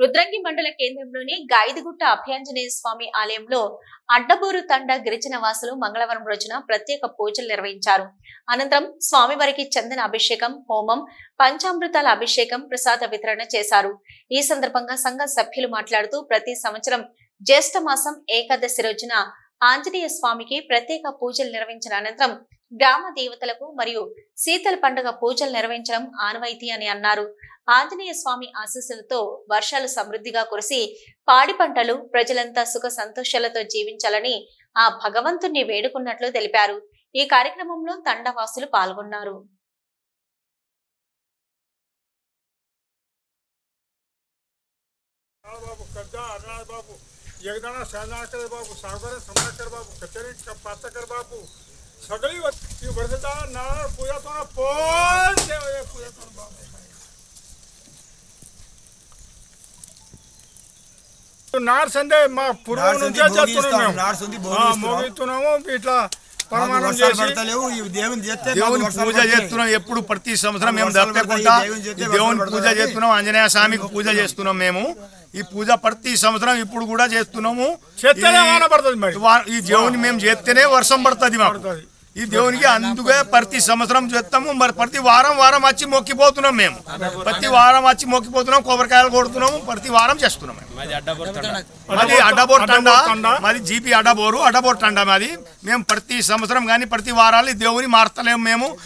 రుద్రంగి మండల కేంద్రంలోని గాయిదిగుట్ట అభయాంజనేయ స్వామి ఆలయంలో అడ్డబూరు తండ గిరిజన వాసులు మంగళవారం రోజున ప్రత్యేక పూజలు నిర్వహించారు. అనంతరం స్వామివారికి చందన అభిషేకం హోమం పంచామృతాల అభిషేకం ప్రసాద వితరణ చేశారు. ఈ సందర్భంగా సంఘ సభ్యులు మాట్లాడుతూ ప్రతి సంవత్సరం జ్యేష్ఠ మాసం ఏకాదశి రోజున ఆంజనేయ స్వామికి ప్రత్యేక పూజలు నిర్వహించిన అనంతరం గ్రామ దేవతలకు మరియు శీతల పండుగ పూజలు నిర్వహించడం ఆనవాయితీ అని అన్నారు. ఆంజనేయ స్వామి ఆశీస్సులతో వర్షాలు సమృద్ధిగా కురిసి పాడి పంటలు ప్రజలంతా సుఖ సంతోషాలతో జీవించాలని ఆ భగవంతుణ్ణి వేడుకున్నట్లు తెలిపారు. ఈ కార్యక్రమంలో తండవాసులు పాల్గొన్నారు. బాబు బాబు. कब्जा अरनाळ बाबू एकदाना शहाजाकर बाबू सागर समाकर बाबू कचेरी पाचकर बाबू सगळी ती वर्षता नारळ पूजा तो ना पोल देव हे पूजा तो ना बाबू నార్ సందే మా పూర్వం నాడు నుంచే సంధి భోగి చేస్తున్నాం ఇస్తాం. మేము. నాడు సంధి భోగి ఆ, ఇస్తున్నాం. మోగిస్తున్నాము ఇట్లా మాకు ప్రమాణం వర్షాలు చేసి పడతలేవు ఈ దేవుని చేస్తే మాకు దేవుని వర్షాలు పూజ పడతాయి. చేస్తున్నాం ఎప్పుడు ప్రతి సంవత్సరం మేము వర్షాలు దప్పకుండా పడతాయి, దేవుని చేస్తే ఈ దేవుని వర్షాలు పూజ పడతాయి. చేస్తున్నాం ఆంజనేయ స్వామికి పూజ చేస్తున్నాం మేము ఈ పూజ ప్రతి సంవత్సరం ఇప్పుడు కూడా చేస్తున్నాము. చేస్తేనే ఈ- దేవుని మేము చేస్తేనే వర్షం పడుతుంది మాకు. ఈ దేవునికి అందుకే ప్రతి సంవత్సరం చేస్తాము. మరి ప్రతి వారం వారం వచ్చి మొక్కిపోతున్నాం మేము. ప్రతి వారం వచ్చి మొక్కిపోతున్నాం. కొబ్బరికాయలు కొడుతున్నాము. ప్రతి వారం చేస్తున్నాం. మాది అడ్డబోర్ తండా. మాది జీపీ అడ్డబోరు అడ్డబోర్ తండా మాది. మేము ప్రతి సంవత్సరం కానీ ప్రతి వారాలు ఈ దేవుని మారతలేము మేము.